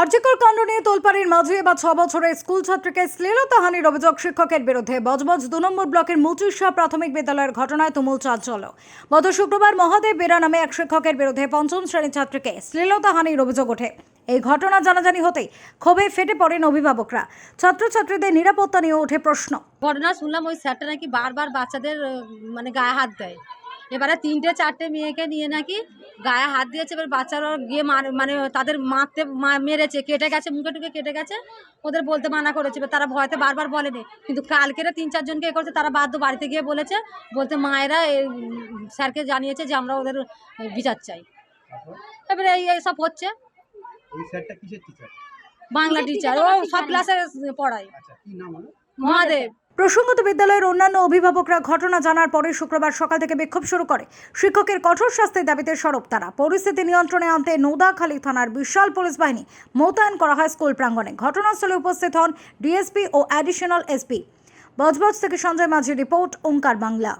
আর্যিকর কাণ্ড নিয়ে তোলপাড়ির মাঝে বা ছ বছরের স্কুল ছাত্রীকে শ্লীলতাহানির অভিযোগ শিক্ষকের বিরুদ্ধে। বজবজ দু নম্বর ব্লকের মুচিশা প্রাথমিক বিদ্যালয়ের ঘটনায় তুমুল চাঞ্চল্য। গত শুক্রবার মহাদেব বেরা নামে এক শিক্ষকের বিরুদ্ধে পঞ্চম শ্রেণির ছাত্রীকে শ্লীলতাহানির অভিযোগ ওঠে। এই ঘটনা জানাজানি হতেই ক্ষোভে ফেটে পড়েন অভিভাবকরা। ছাত্রছাত্রীদের নিরাপত্তা নিয়ে ওঠে প্রশ্ন। ঘটনা শুনলাম ওই স্যারটা নাকি বারবার বাচ্চাদের মানে গায়ে হাত দেয়। এবারে তিনটে চারটে মেয়েকে নিয়ে নাকি গায়ে হাত দিয়েছে এবার বাচ্চারা গিয়ে মার মানে তাদের মারতে মা- মেরেছে কেটে গেছে মুখে টুকে কেটে গেছে ওদের বলতে মানা করেছে। এবার তারা ভয়তে বারবার বলেনি কিন্তু কালকেরা তিন চারজনকে এ করেছে তারা বাধ্য বাড়িতে গিয়ে বলেছে বলতে মায়েরা স্যারকে জানিয়েছে যে আমরা ওদের বিচার চাই। এবারে এই এই সব হচ্ছে। বাংলা টিচার ও সব ক্লাসে পড়ায়। আচ্ছা কি নাম হলো মহাদেব, প্রসঙ্গত বিদ্যালয়ের অন্যান্য অভিভাবকরা ঘটনা জানার পরে শুক্রবার সকাল থেকে বিক্ষোভ শুরু করে। শিক্ষকের কঠোর শাস্তির দাবিতে সরব তারা। পরিস্থিতি নিয়ন্ত্রণে আনতে নৌদাখালী থানার বিশাল পুলিশ বাহিনী মোতায়েন করা হয় স্কুল প্রাঙ্গণে। ঘটনাস্থলে উপস্থিত হন ডিএসপি ও অ্যাডিশনাল এসপি। বজবজ থেকে সঞ্জয় মাঝি রিপোর্ট, ওঙ্কার বাংলা।